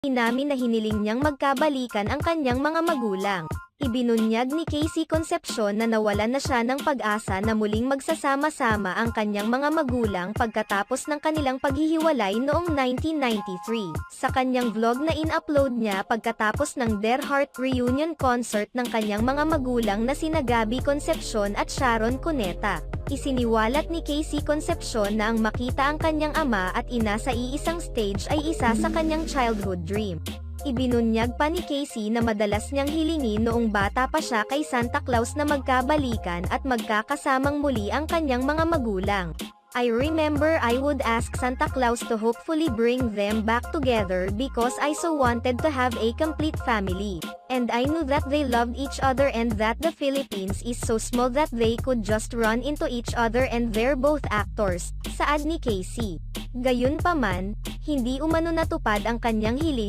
Inamin na hiniling niyang magkabalikan ang kanyang mga magulang. Ibinunyag ni Casey Concepcion na nawalan na siya ng pag-asa na muling magsasama-sama ang kanyang mga magulang pagkatapos ng kanilang paghihiwalay noong 1993. Sa kanyang vlog na in-upload niya pagkatapos ng Their Heart Reunion Concert ng kanyang mga magulang na sina Gabby Concepcion at Sharon Cuneta. Isiniwalat ni Casey Concepcion na ang makita ang kanyang ama at ina sa iisang stage ay isa sa kanyang childhood dream. Ibinunyag pa ni Casey na madalas niyang hilingin noong bata pa siya kay Santa Claus na magkabalikan at magkakasamang muli ang kanyang mga magulang. I remember I would ask Santa Claus to hopefully bring them back together because I so wanted to have a complete family. And I knew that they loved each other and that the Philippines is so small that they could just run into each other and they're both actors, saad ni Casey. Gayunpaman, hindi umano natupad ang kanyang hiling